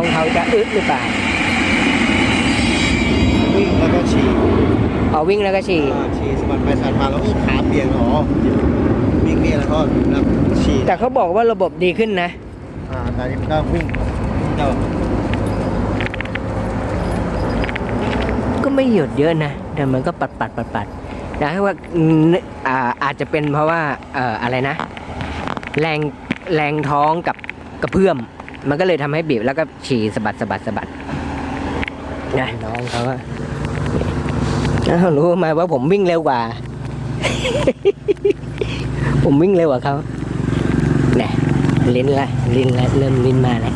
องเขาจะอึดหรือเปล่า วิ่งแล้วก็ฉี่เอาวิ่งแล้วก็ฉี่อ่าฉี่สะบัดไปสะบัดมาแล้วก็ขาเปียกอ๋อวิ่งเนี่ยแล้วก็แล้วฉี่แต่เขาบอกว่าระบบดีขึ้นนะ อ่าตอนนี้มันก็วิ่งก็ก็ไม่หยุดเยอะนะแต่มันก็ปัดปัดปัดปัดนะว่าอืมอ่าอาจจะเป็นเพราะว่าเอ่ออะไรนะ แรงแรงท้องกับกระเพื่อม มันก็เลยทำให้บีบแล้วก็ฉี่สะบัดสะบัดสะบัดนะน้องเขาว่ารู้ไหมว่าผมวิ่งเร็วกว่า ผมวิ่งเร็วกว่าเขาเนี่ยลิ้นละลิ้นละเริ่มลิ้นมาแล้ว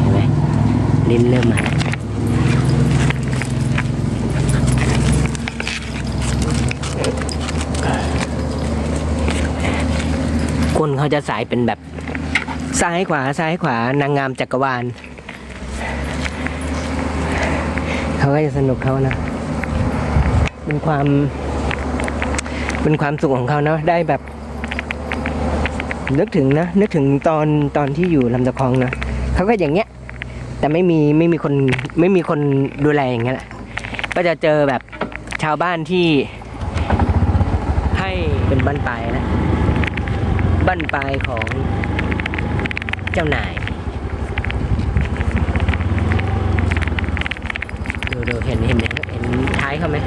เห็นไหมลิ้นเริ่มมาคนเขาจะสายเป็นแบบ ซ้ายขวาซ้ายขวานางงามจักรวาลเขาก็จะสนุกเขานะเป็นความเป็นความสุขของเขาเนาะได้แบบ นึกถึงนะนึกถึงตอนตอนที่อยู่ลำตะคองนะเขาก็อย่างเงี้ย แต่ไม่มีไม่มีคนไม่มีคนดูแลอย่างเงี้ยแหละก็จะเจอแบบชาวบ้านที่ให้เป็นบ้านปลายนะบั้นปลายของ เจ้านายดูดูเห็นเห็นเห็นเห็นท้ายเขาไหม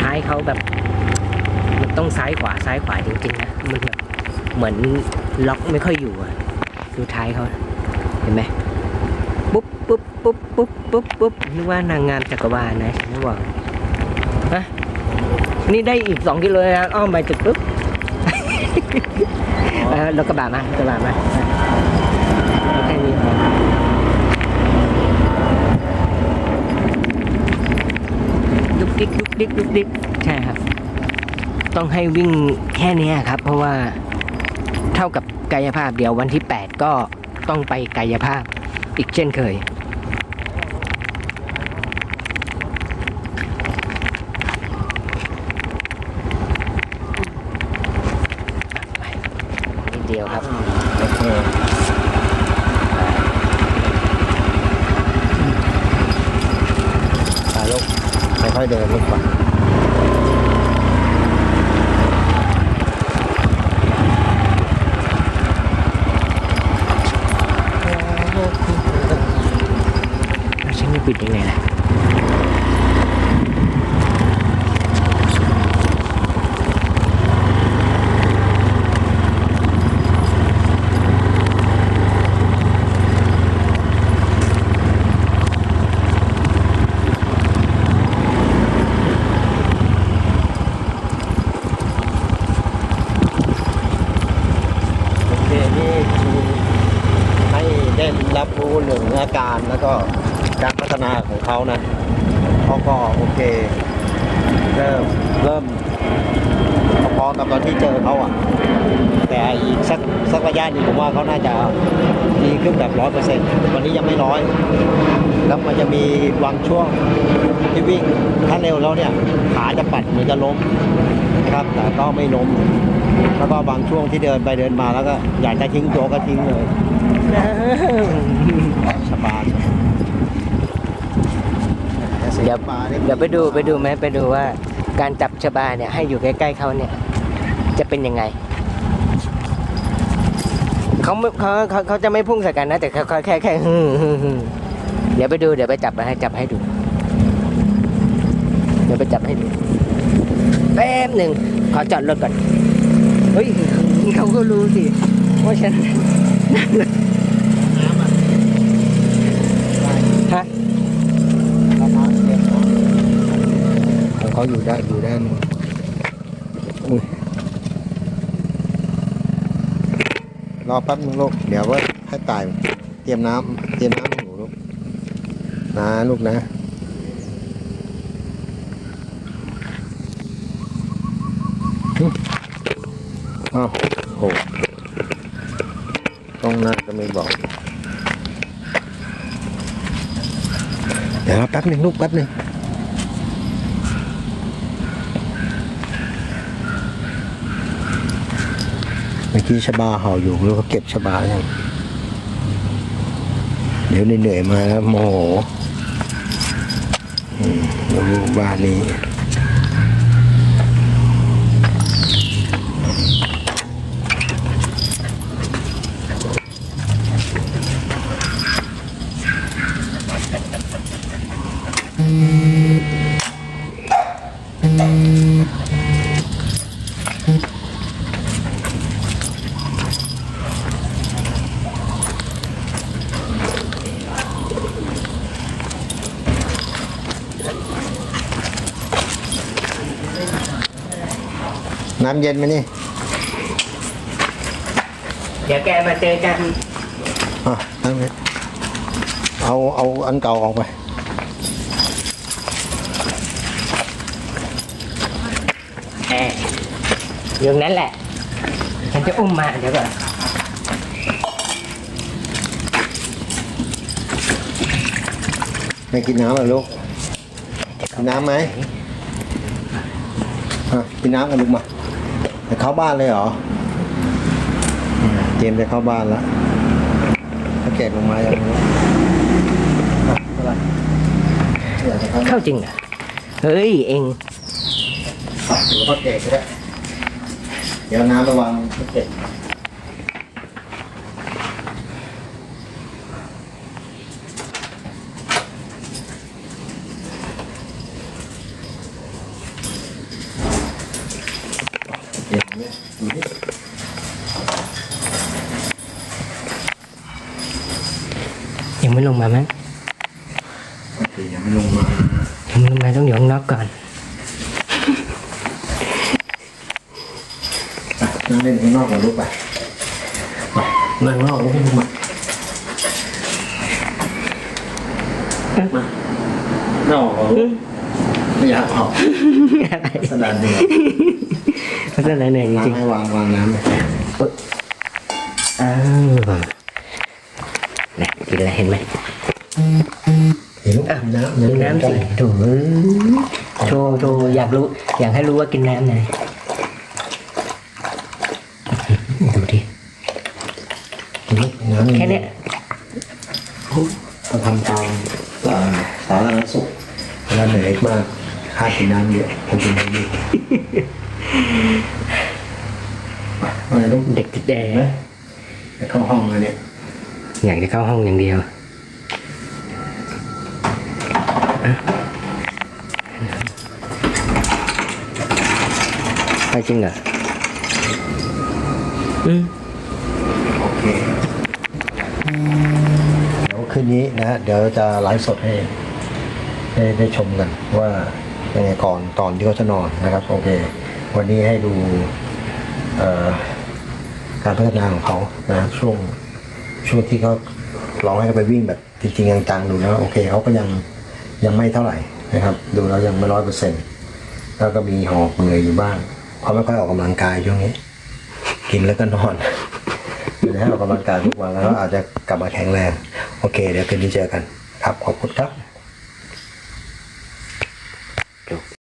ท้ายเขาแบบ มันต้องซ้ายขวาซ้ายขวาจริงๆนะมันแบบเหมือนล็อกไม่ค่อยอยู่อะดูท้ายเขาเห็นไหมปุ๊บปุ๊บปุ๊บปุ๊บปุ๊บปุ๊บนึกว่านางงามจักรวาลนะฉันไม่บอกนะนี่ได้อีกสองกิโลนะอ้อมไปจุดปุ๊บ รถกระบะมารถกระบะมาแค่นี้พอดุกดิกดุกดิกดุกดิกใช่ครับ ต้องให้วิ่งแค่นี้ครับ เพราะว่าเท่ากับกายภาพเดี๋ยววันที่ 8 ก็ต้องไปกายภาพอีกเช่นเคย ไปนิด เดียวครับโอเคตาลูกค่อยๆเดินลูกก่อนฉันจะปิดยังไงล่ะ เคนี่คือให้ได้รับรู้เรื่งอาการแล้วก็การพัฒนาของเขานะเขาก็โอเค เริ่มเริ่มพอกับตอนที่เจอเขาอะ แต่อีกสักสักระยะหนึงผมว่าเขาน่าจะดีขึ้นแบบร้อยเปอร์เซ็นต์วันนี้ยังไม่ร้อย แล้วมันจะมีบางช่วงที่วิ่งถ้าเร็วแล้วเนี่ย ขาจะปัดเหมือนจะล้มนะครับ แต่ก็ไม่ล้ม แล้วก็บางช่วงที่เดินไปเดินมาแล้วก็อยากจะทิ้งตัวก็ทิ้งเลยสบายเดี๋ยวเดี๋ยวไปดูไปดูไหมไปดูว่าการจับชบาเนี่ยให้อยู่ใกล้ๆเขาเนี่ย จะเป็นยังไงเขาไม่เขาเขาเขาจะไม่พุ่งใส่กันนะ แต่เขาเขาแค่แค่ฮึ่มฮึ่มฮึ่มเดี๋ยวไปดูเดี๋ยวไปจับมาให้จับให้ดู เดี๋ยวไปจับให้ดูแป๊บหนึ่งขอจอดรถก่อน เฮ้ยเขาก็รู้สิว่าฉันฮะของเขาอยู่ได้อยู่ได้านอุ้ยรอแป๊บนึงลูกเดี๋ยวว่าให้ตายเตรียมน้ำเตรียมน้ำให้หนูลูกนะลูกนะอ้าวโหต้องน่าจะไม่บอก เดี๋ยวรอแป๊บหนึ่งลูกแป๊บหนึ่งเมื่อกี้ชบาเห่าอยู่แล้วก็เก็บชบายังเดี๋ยวเหนื่อยมาแล้วโมโหอืมดูบ้านนี้ น้ำเย็นไหมนี่ เดี๋ยวแกมาเจอกันอะน้ำเย็นเอา เอาอันเก่าออกไป แอร์ อยู่ตรงนั้นแหละ ฉันจะอุ้มมาเดี๋ยวก่อนไม่กินน้ำเหรอลูก กินน้ำไหมอะกินน้ำกันลูกมาจะเข้าบ้านเลยเหรออืมเตรียมจะเข้าบ้านแล้วถ้าแกะลงมาอย่างนี้อะอะไรอยากจะเข้าเข้าจริงเหรอเฮ้ยเองอะหรือว่าแกะก็ได้ เดี๋ยวน้ำระวังเก็บเก็บเนี่ยดูดิยังไม่ลงมามั้งโอเคยังไม่ลงมายังไม่ลงมาต้องอยู่ข้างนอกก่อน นั่ง เล่นข้างนอกก่อนลูกไปไปนั่งข้างนอกลูกมามาไม่ออกเหรอลูกไม่อยากออกสดานเหนื่อยลักษณะเหนื่อยจวางริงให้วางวางน้ำเลยๆอ้าวนะกินอะไรเห็นไหมเห็นลูกกินน้ำกินน้ำสิโถูโชว์โชว์อยากรู้ อยากให้รู้ว่ากินน้ำไหนดูดิ กินลูกกินน้ำ แค่เนี้ยเราทำตามเอ่อสาธารณสุขเวลาเหนื่อยมากค่ากินน้ำเยอะผมกินน้ำเยอะไปอะไรลูกเด็กติดแดเห็นไหมไปเข้าห้องเลยเนี่ยอยากจะเข้าห้องอย่างเดียวอะไปจริงเหรออืม คืนนี้นะฮะเดี๋ยวจะไลฟ์สดให้ได้ได้ชมกันว่ายังไงก่อนตอนที่เขาจะนอนนะครับโอเค วันนี้ให้ดูการพัฒนาของเขานะช่วงช่วงที่เขาลองให้เขาไปวิ่งแบบจริงๆจังๆดูแล้วโอเคเขาก็ยังยังไม่เท่าไหร่นะครับ ดูแล้วยังไม่ร้อยเปอร์เซ็นต์แล้วก็มีหอบเหนื่อยอยู่บ้างเพราไม่ค่อยออกกำลังกายช่วงนี้ กินแล้วก็นอน อยู่ให้ออกกำลังกายทุกวันแล้วอาจจะกลับมาแข็งแรง โอเค เดี๋ยวคืนนี้เจอกัน ครับ ขอบคุณครับ